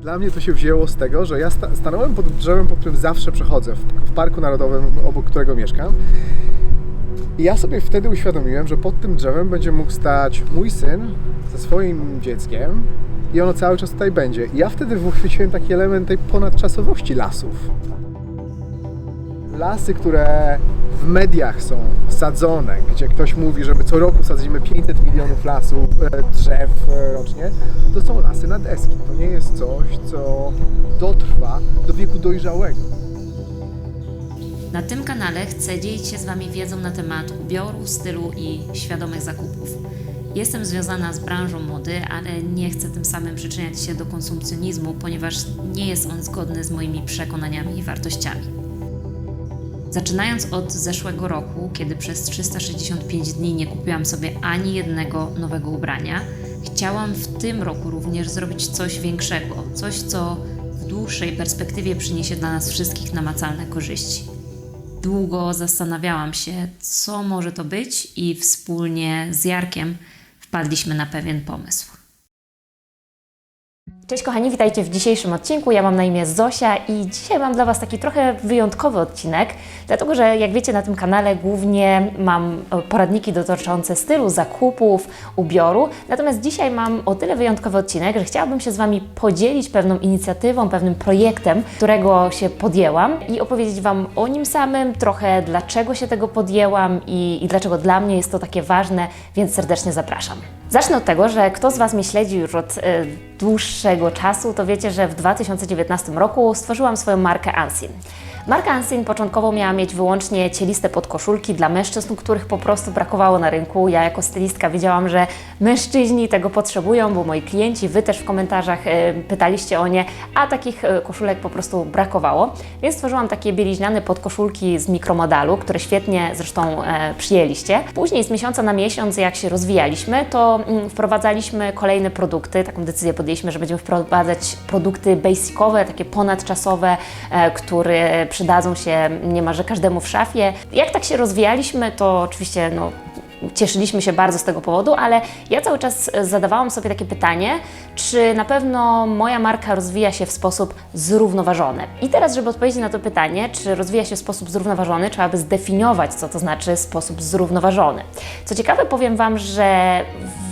Dla mnie to się wzięło z tego, że ja sta- stanąłem pod drzewem, pod którym zawsze przechodzę, w, Parku Narodowym, obok którego mieszkam. I ja sobie wtedy uświadomiłem, że pod tym drzewem będzie mógł stać mój syn ze swoim dzieckiem i ono cały czas tutaj będzie. I ja wtedy uchwyciłem taki element tej ponadczasowości lasów. Lasy, które w mediach są sadzone, gdzie ktoś mówi, że my co roku sadzimy 500 milionów lasów, e, drzew e, rocznie, to są lasy na deski. To nie jest coś, co dotrwa do wieku dojrzałego. Na tym kanale chcę dzielić się z Wami wiedzą na temat ubioru, stylu i świadomych zakupów. Jestem związana z branżą mody, ale nie chcę tym samym przyczyniać się do konsumpcjonizmu, ponieważ nie jest on zgodny z moimi przekonaniami i wartościami. Zaczynając od zeszłego roku, kiedy przez 365 dni nie kupiłam sobie ani jednego nowego ubrania, chciałam w tym roku również zrobić coś większego, coś co w dłuższej perspektywie przyniesie dla nas wszystkich namacalne korzyści. Długo zastanawiałam się, co może to być, i wspólnie z Jarkiem wpadliśmy na pewien pomysł. Cześć kochani, witajcie w dzisiejszym odcinku. Ja mam na imię Zosia i dzisiaj mam dla Was taki trochę wyjątkowy odcinek, dlatego że jak wiecie na tym kanale głównie mam e, poradniki dotyczące stylu, zakupów, ubioru. Natomiast dzisiaj mam o tyle wyjątkowy odcinek, że chciałabym się z Wami podzielić pewną inicjatywą, pewnym projektem, którego się podjęłam i opowiedzieć Wam o nim samym, trochę dlaczego się tego podjęłam i, i dlaczego dla mnie jest to takie ważne, więc serdecznie zapraszam. Zacznę od tego, że kto z Was mnie śledzi już od y, dłuższego czasu, to wiecie, że w 2019 roku stworzyłam swoją markę Ansin. Marka Ansin początkowo miała mieć wyłącznie cieliste podkoszulki dla mężczyzn, których po prostu brakowało na rynku. Ja jako stylistka wiedziałam, że mężczyźni tego potrzebują, bo moi klienci, Wy też w komentarzach y, pytaliście o nie, a takich y, koszulek po prostu brakowało. Więc stworzyłam takie bieliźniane podkoszulki z mikromodalu, które świetnie zresztą e, przyjęliście. Później z miesiąca na miesiąc, jak się rozwijaliśmy, to mm, wprowadzaliśmy kolejne produkty. Taką decyzję podjęliśmy, że będziemy wprowadzać produkty basicowe, takie ponadczasowe, e, które przydadzą się niemalże każdemu w szafie. Jak tak się rozwijaliśmy, to oczywiście no, cieszyliśmy się bardzo z tego powodu, ale ja cały czas e, zadawałam sobie takie pytanie, czy na pewno moja marka rozwija się w sposób zrównoważony. I teraz, żeby odpowiedzieć na to pytanie, czy rozwija się w sposób zrównoważony, trzeba by zdefiniować, co to znaczy sposób zrównoważony. Co ciekawe, powiem Wam, że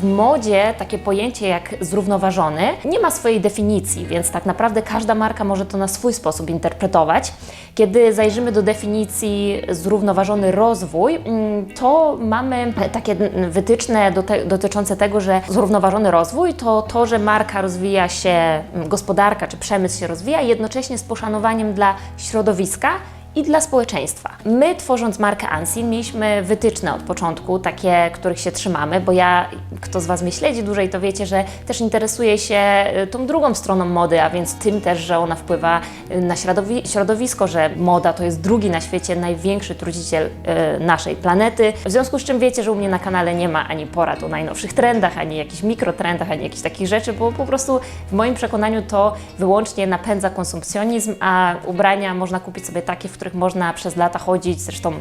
w modzie takie pojęcie jak zrównoważony nie ma swojej definicji, więc tak naprawdę każda marka może to na swój sposób interpretować. Kiedy zajrzymy do definicji zrównoważony rozwój, mm, to mamy takie wytyczne dotyczące tego, że zrównoważony rozwój to to, że marka rozwija się, gospodarka czy przemysł się rozwija jednocześnie z poszanowaniem dla środowiska i dla społeczeństwa. My, tworząc markę Ansin, mieliśmy wytyczne od początku, takie, których się trzymamy, bo ja, kto z Was mnie śledzi dłużej, to wiecie, że też interesuję się y, tą drugą stroną mody, a więc tym też, że ona wpływa y, na środowi- środowisko, że moda to jest drugi na świecie największy truciciel y, naszej planety. W związku z czym wiecie, że u mnie na kanale nie ma ani porad o najnowszych trendach, ani jakichś mikrotrendach, ani jakichś takich rzeczy, bo po prostu w moim przekonaniu to wyłącznie napędza konsumpcjonizm, a ubrania można kupić sobie takie, w których można przez lata chodzić, zresztą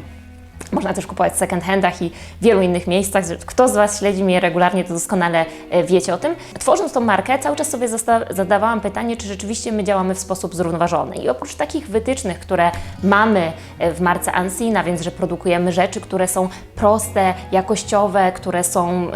można też kupować w second handach i wielu innych miejscach. Kto z Was śledzi mnie regularnie, to doskonale e, wiecie o tym. Tworząc tą markę, cały czas sobie zadawałam pytanie, czy rzeczywiście my działamy w sposób zrównoważony. I oprócz takich wytycznych, które mamy e, w marce Ansina, więc że produkujemy rzeczy, które są proste, jakościowe, które są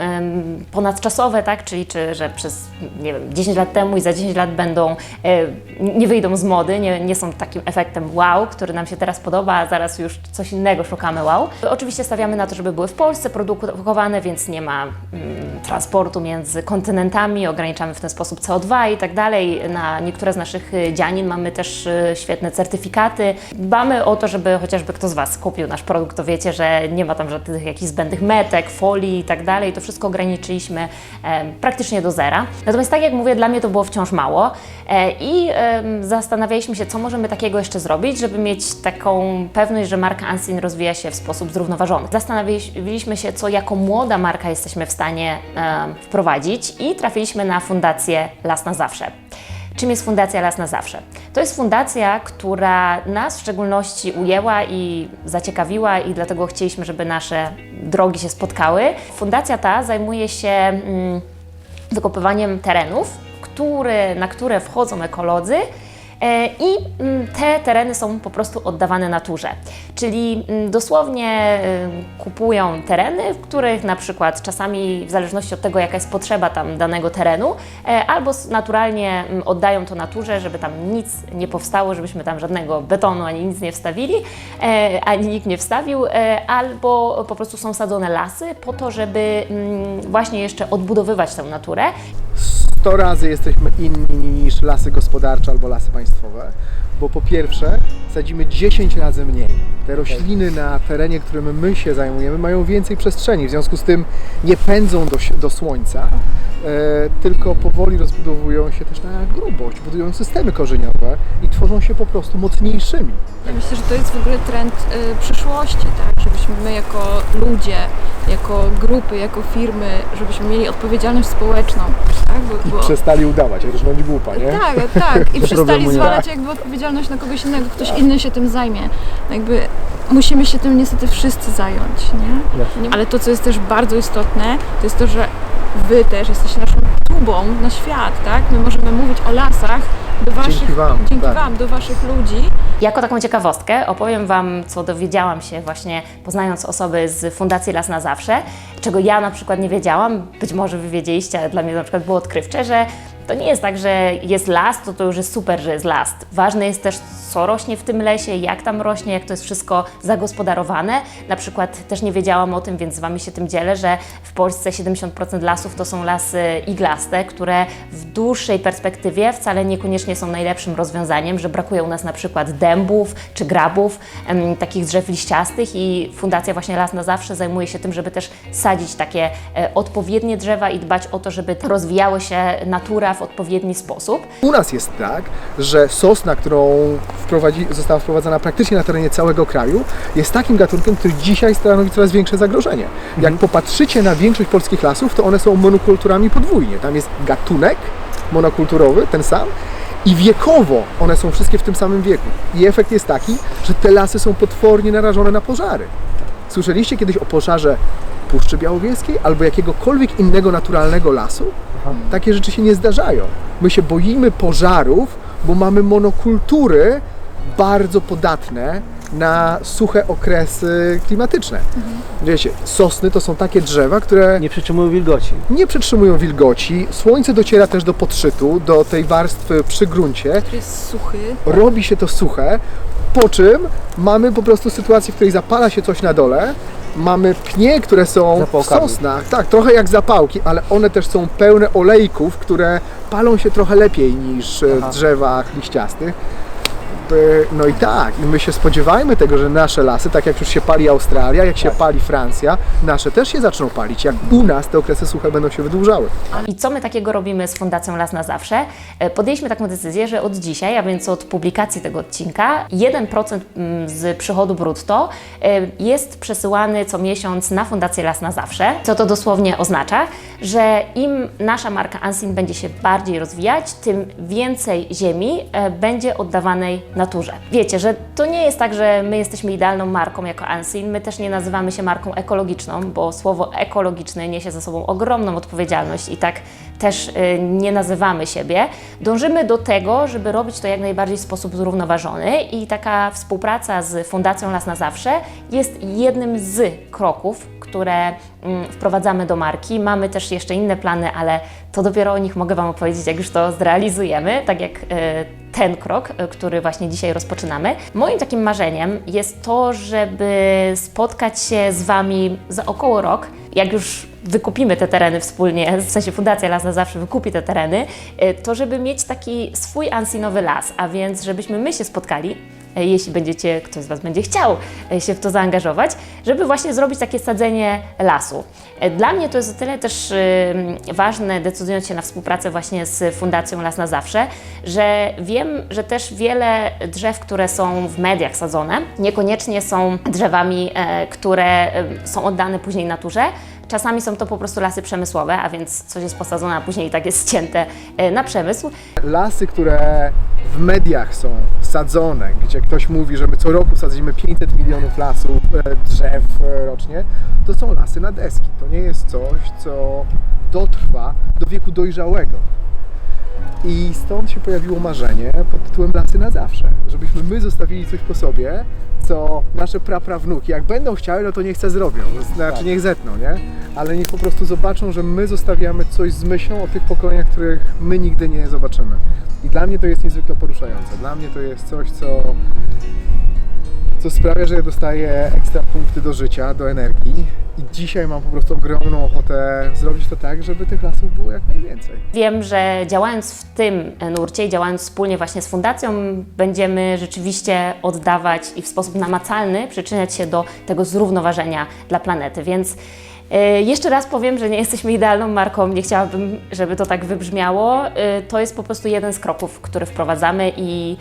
ponadczasowe, tak? czyli czy, że przez nie wiem, 10 lat temu i za 10 lat będą, e, nie wyjdą z mody, nie, nie są takim efektem wow, który nam się teraz podoba, a zaraz już coś innego szukamy wow. Oczywiście stawiamy na to, żeby były w Polsce produkowane, więc nie ma mm, transportu między kontynentami, ograniczamy w ten sposób CO2 i tak dalej. Na niektóre z naszych y, dzianin mamy też y, świetne certyfikaty. Dbamy o to, żeby chociażby kto z Was kupił nasz produkt, to wiecie, że nie ma tam żadnych jakichś zbędnych metek, folii i tak dalej. To wszystko ograniczyliśmy em, praktycznie do zera. Natomiast tak jak mówię, dla mnie to było wciąż mało e, i em, zastanawialiśmy się, co możemy takiego jeszcze zrobić, żeby mieć taką pewność, że marka Ansin rozwija się w sposób zrównoważony. Zastanawialiśmy się, co jako młoda marka jesteśmy w stanie em, wprowadzić i trafiliśmy na fundację Las na Zawsze. Czym jest Fundacja Las na Zawsze? To jest fundacja, która nas w szczególności ujęła i zaciekawiła i dlatego chcieliśmy, żeby nasze drogi się spotkały. Fundacja ta zajmuje się mm, wykopywaniem terenów, który, na które wchodzą ekolodzy. E, I mm, te tereny są po prostu oddawane naturze. Czyli mm, dosłownie kupują tereny, w których na przykład czasami w zależności od tego, jaka jest potrzeba tam danego terenu, e, albo naturalnie mm, oddają to naturze, żeby tam nic nie powstało, żebyśmy tam żadnego betonu ani nic nie wstawili, e, ani nikt nie wstawił, albo po prostu są sadzone lasy po to, żeby właśnie jeszcze odbudowywać tę naturę 100 razy jesteśmy inni niż lasy gospodarcze albo lasy państwowe, bo po pierwsze sadzimy 10 razy mniej. Te rośliny na terenie, którym my się zajmujemy, mają więcej przestrzeni, w związku z tym nie pędzą do, do słońca, e, tylko powoli rozbudowują się też na grubość, budują systemy korzeniowe i tworzą się po prostu mocniejszymi. Ja myślę, że to jest w ogóle trend y, przyszłości, tak? Żebyśmy my jako ludzie, jako grupy, jako firmy, żebyśmy mieli odpowiedzialność społeczną, tak? Bo, I bo... przestali udawać, jak już bądź głupa, nie? Tak, tak. I To przestali nie zwalać jakby odpowiedzialność na kogoś innego, ktoś inny się tym zajmie. Jakby musimy się tym niestety wszyscy zająć, nie? Ale to, co jest też bardzo istotne, to jest to, że wy też jesteście naszą tubą na świat, tak? My możemy mówić o lasach do waszych, Dzięki wam, dzięki tak. wam do waszych ludzi, Jako taką ciekawostkę opowiem Wam, co dowiedziałam się właśnie poznając osoby z Fundacji Las na Zawsze, czego ja na przykład nie wiedziałam, być może Wy wiedzieliście, ale dla mnie na przykład było odkrywcze, że to nie jest tak, że jest las, to to już jest super, że jest las. Ważne jest też, co rośnie w tym lesie, jak tam rośnie, jak to jest wszystko zagospodarowane. Na przykład też nie wiedziałam o tym, więc z Wami się tym dzielę, że w Polsce 70% lasów to są lasy iglaste, które w dłuższej perspektywie wcale niekoniecznie są najlepszym rozwiązaniem, że brakuje u nas na przykład dębów czy grabów, em, takich drzew liściastych i Fundacja właśnie Las na Zawsze zajmuje się tym, żeby też sadzić takie e, odpowiednie drzewa i dbać o to, żeby rozwijały się natura w odpowiedni sposób. U nas jest tak, że sosna, którą wprowadzi, została wprowadzona praktycznie na terenie całego kraju, jest takim gatunkiem, który dzisiaj stanowi coraz większe zagrożenie. Jak popatrzycie na większość polskich lasów, to one są monokulturami podwójnie. Tam jest gatunek monokulturowy, ten sam, i wiekowo one są wszystkie w tym samym wieku. I efekt jest taki, że te lasy są potwornie narażone na pożary. Słyszeliście kiedyś o pożarze Puszczy Białowieskiej albo jakiegokolwiek innego naturalnego lasu? Takie rzeczy się nie zdarzają. My się boimy pożarów, bo mamy monokultury bardzo podatne na suche okresy klimatyczne. Wiecie, sosny to są takie drzewa, które Nie przytrzymują wilgoci. nie przetrzymują wilgoci. Słońce dociera też do podszczytu, do tej warstwy przy gruncie który jest suchy, robi się to suche, po czym mamy po prostu sytuację, w której zapala się coś na dole, mamy pnie, które są w Zapałkami. sosnach, tak, trochę jak zapałki, ale one też są pełne olejków, które palą się trochę lepiej niż e, w Aha. drzewach liściastych. No i tak, i my się spodziewajmy tego, że nasze lasy, tak jak już się pali Australia, jak się Tak. pali Francja, nasze też się zaczną palić. Jak u nas te okresy suche będą się wydłużały. I co my takiego robimy z Fundacją Las na Zawsze? E, Podjęliśmy taką decyzję, że od dzisiaj, a więc od publikacji tego odcinka, 1% mm, z przychodu brutto e, jest przesyłany co miesiąc na Fundację Las na Zawsze. Co to dosłownie oznacza? Że im nasza marka Ansin będzie się bardziej rozwijać, tym więcej ziemi e, będzie oddawanej naturze. Wiecie, że to nie jest tak, że my jesteśmy idealną marką jako Ansin, my też nie nazywamy się marką ekologiczną, bo słowo ekologiczny niesie ze sobą ogromną odpowiedzialność i tak też y, nie nazywamy siebie. Dążymy do tego, żeby robić to jak najbardziej w sposób zrównoważony i taka współpraca z Fundacją Las na Zawsze jest jednym z kroków, które mm, wprowadzamy do marki. Mamy też jeszcze inne plany, ale to dopiero o nich mogę Wam opowiedzieć, jak już to zrealizujemy, tak jak y, ten krok, y, który właśnie dzisiaj rozpoczynamy. Moim takim marzeniem jest to, żeby spotkać się z Wami za około rok, jak już wykupimy te tereny wspólnie, w sensie Fundacja Las na Zawsze wykupi te tereny, y, to żeby mieć taki swój ansinowy las, a więc żebyśmy my się spotkali, e, jeśli będziecie, ktoś z Was będzie chciał e, się w to zaangażować, żeby właśnie zrobić takie sadzenie lasu. Dla mnie to jest o tyle też y, ważne, decydując się na współpracę właśnie z Fundacją Las na Zawsze, że wiem, że też wiele drzew, które są w mediach sadzone, niekoniecznie są drzewami, e, które są oddane później naturze, Czasami są to po prostu lasy przemysłowe, a więc coś jest posadzone, a później i tak jest ścięte e, na przemysł. lasy, które w mediach są sadzone, gdzie ktoś mówi, że my co roku sadzimy 500 milionów lasów, e, drzew e, rocznie, to są lasy na deski. To nie jest coś, co dotrwa do wieku dojrzałego. I stąd się pojawiło marzenie pod tytułem Lasy na zawsze. Żebyśmy my zostawili coś po sobie, co nasze praprawnuki, jak będą chciały, no to niech se zrobią. Znaczy niech zetną, nie? Ale niech po prostu zobaczą, że my zostawiamy coś z myślą o tych pokoleniach, których my nigdy nie zobaczymy. I dla mnie to jest niezwykle poruszające. Dla mnie to jest coś, co co sprawia, że dostaję ekstra punkty do życia, do energii i dzisiaj mam po prostu ogromną ochotę zrobić to tak, żeby tych lasów było jak najwięcej. Wiem, że działając w tym nurcie i działając wspólnie właśnie z fundacją, będziemy rzeczywiście oddawać i w sposób namacalny przyczyniać się do tego zrównoważenia dla planety. Więc e, jeszcze raz powiem, że nie jesteśmy idealną marką, nie chciałabym, żeby to tak wybrzmiało. E, To jest po prostu jeden z kroków, który wprowadzamy i,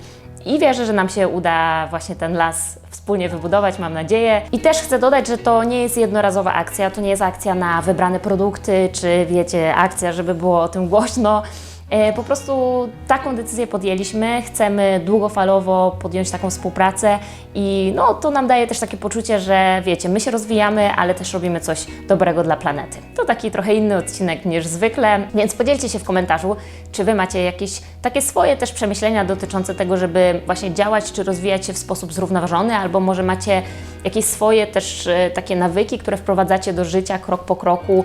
i wierzę, że nam się uda właśnie ten las wspólnie wybudować, mam nadzieję. I też chcę dodać, że to nie jest jednorazowa akcja, to nie jest akcja na wybrane produkty, czy wiecie, akcja, żeby było o tym głośno. E, Po prostu taką decyzję podjęliśmy, chcemy długofalowo podjąć taką współpracę i no, to nam daje też takie poczucie, że wiecie, my się rozwijamy, ale też robimy coś dobrego dla planety. To taki trochę inny odcinek niż zwykle, więc podzielcie się w komentarzu, czy Wy macie jakieś takie swoje też przemyślenia dotyczące tego, żeby właśnie działać czy rozwijać się w sposób zrównoważony, albo może macie jakieś swoje też e, takie nawyki, które wprowadzacie do życia krok po kroku,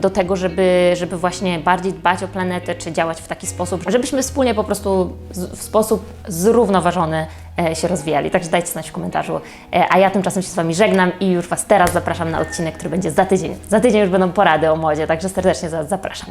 do tego, żeby, żeby właśnie bardziej dbać o planetę, czy działać w taki sposób, żebyśmy wspólnie po prostu w sposób zrównoważony e, się rozwijali. Także dajcie znać w komentarzu. E, A ja tymczasem się z Wami żegnam i już Was teraz zapraszam na odcinek, który będzie za tydzień. Za tydzień już będą porady o modzie, także serdecznie za- zapraszam.